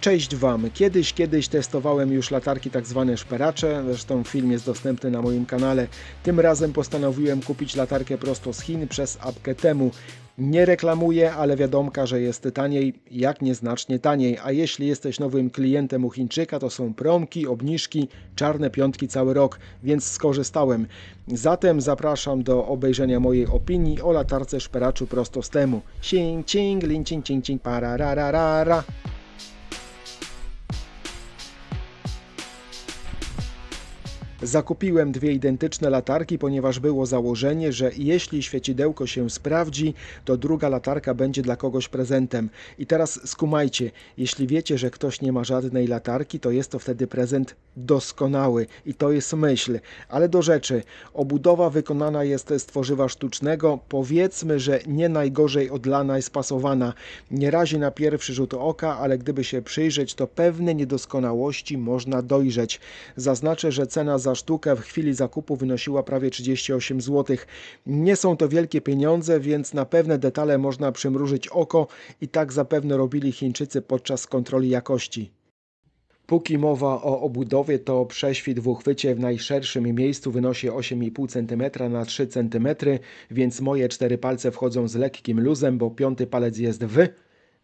Cześć Wam. Kiedyś, kiedyś testowałem już latarki tak zwane szperacze, zresztą film jest dostępny na moim kanale. Tym razem postanowiłem kupić latarkę prosto z Chin przez apkę Temu. Nie reklamuję, ale wiadomka, że jest taniej, jak nieznacznie taniej. A jeśli jesteś nowym klientem u Chińczyka, to są promki, obniżki, czarne piątki cały rok, więc skorzystałem. Zatem zapraszam do obejrzenia mojej opinii o latarce szperaczu prosto z Temu. Cing, cing, lin, cing, cing, cing, parararara. Zakupiłem dwie identyczne latarki, ponieważ było założenie, że jeśli świecidełko się sprawdzi, to druga latarka będzie dla kogoś prezentem. I teraz skumajcie, jeśli wiecie, że ktoś nie ma żadnej latarki, to jest to wtedy prezent doskonały i to jest myśl. Ale do rzeczy, obudowa wykonana jest z tworzywa sztucznego, powiedzmy, że nie najgorzej odlana i spasowana. Nie razi na pierwszy rzut oka, ale gdyby się przyjrzeć, to pewne niedoskonałości można dojrzeć. Zaznaczę, że cena za sztukę w chwili zakupu wynosiła prawie 38 zł. Nie są to wielkie pieniądze, więc na pewne detale można przymrużyć oko i tak zapewne robili Chińczycy podczas kontroli jakości. Póki mowa o obudowie, to prześwit w uchwycie w najszerszym miejscu wynosi 8,5 cm na 3 cm, więc moje cztery palce wchodzą z lekkim luzem, bo piąty palec jest w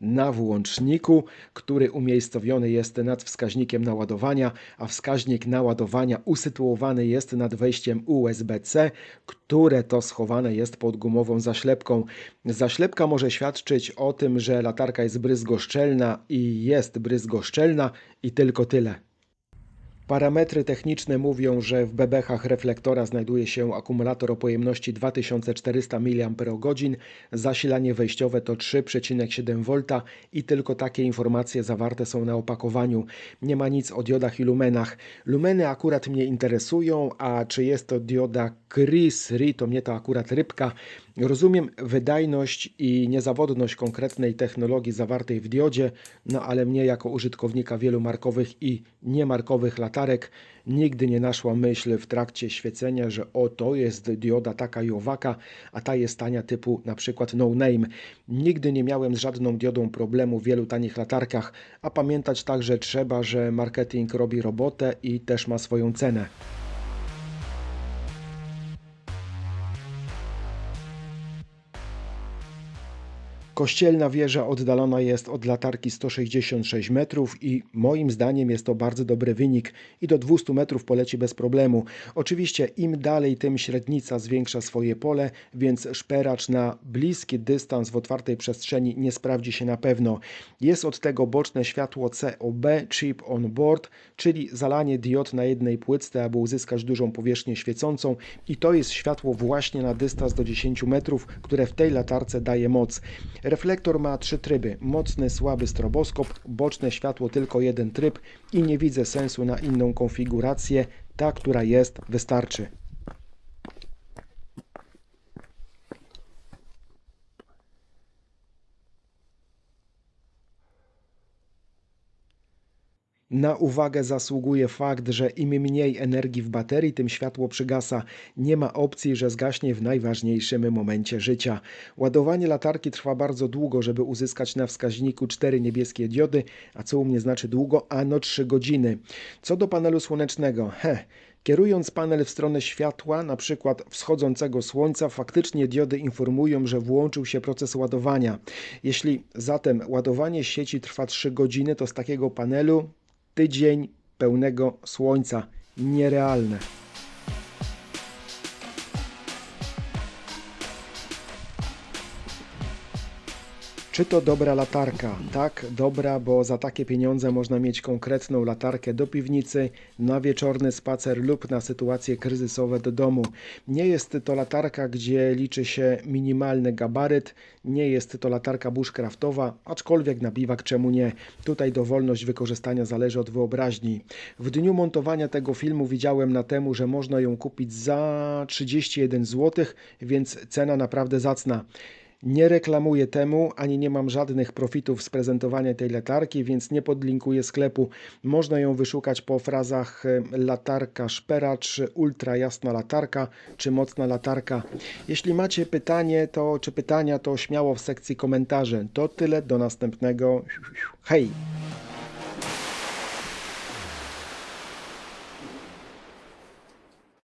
na włączniku, który umiejscowiony jest nad wskaźnikiem naładowania, a wskaźnik naładowania usytuowany jest nad wejściem USB-C, które to schowane jest pod gumową zaślepką. Zaślepka może świadczyć o tym, że latarka jest bryzgoszczelna i jest bryzgoszczelna i tylko tyle. Parametry techniczne mówią, że w bebechach reflektora znajduje się akumulator o pojemności 2400 mAh, zasilanie wejściowe to 3,7 V i tylko takie informacje zawarte są na opakowaniu. Nie ma nic o diodach i lumenach. Lumeny akurat mnie interesują, a czy jest to dioda Chris Ri, to mnie to akurat rybka. Rozumiem wydajność i niezawodność konkretnej technologii zawartej w diodzie, no ale mnie jako użytkownika wielu markowych i niemarkowych latarek nigdy nie naszła myśl w trakcie świecenia, że o to jest dioda taka i owaka, a ta jest tania typu na przykład no name. Nigdy nie miałem z żadną diodą problemu w wielu tanich latarkach, a pamiętać także trzeba, że marketing robi robotę i też ma swoją cenę. Kościelna wieża oddalona jest od latarki 166 metrów i moim zdaniem jest to bardzo dobry wynik i do 200 metrów poleci bez problemu. Oczywiście im dalej, tym średnica zwiększa swoje pole, więc szperacz na bliski dystans w otwartej przestrzeni nie sprawdzi się na pewno. Jest od tego boczne światło COB, chip on board, czyli zalanie diod na jednej płytce, aby uzyskać dużą powierzchnię świecącą i to jest światło właśnie na dystans do 10 metrów, które w tej latarce daje moc. Reflektor ma trzy tryby: mocny, słaby stroboskop, boczne światło tylko jeden tryb i nie widzę sensu na inną konfigurację. Ta, która jest, wystarczy. Na uwagę zasługuje fakt, że im mniej energii w baterii, tym światło przygasa. Nie ma opcji, że zgaśnie w najważniejszym momencie życia. Ładowanie latarki trwa bardzo długo, żeby uzyskać na wskaźniku 4 niebieskie diody, a co u mnie znaczy długo? Ano 3 godziny. Co do panelu słonecznego, he, Kierując panel w stronę światła, na przykład wschodzącego słońca, faktycznie diody informują, że włączył się proces ładowania. Jeśli zatem ładowanie sieci trwa 3 godziny, to z takiego panelu tydzień pełnego słońca. Nierealne. Czy to dobra latarka? Tak, dobra, bo za takie pieniądze można mieć konkretną latarkę do piwnicy, na wieczorny spacer lub na sytuacje kryzysowe do domu. Nie jest to latarka, gdzie liczy się minimalny gabaryt, nie jest to latarka bushcraftowa, aczkolwiek na biwak czemu nie. Tutaj dowolność wykorzystania zależy od wyobraźni. W dniu montowania tego filmu widziałem na temu, że można ją kupić za 31 zł, więc cena naprawdę zacna. Nie reklamuję temu, ani nie mam żadnych profitów z prezentowania tej latarki, więc nie podlinkuję sklepu. Można ją wyszukać po frazach e, latarka szperacz, ultra jasna latarka czy mocna latarka. Jeśli macie pytanie, to czy pytania, to śmiało w sekcji komentarzy. To tyle, do następnego. Hej!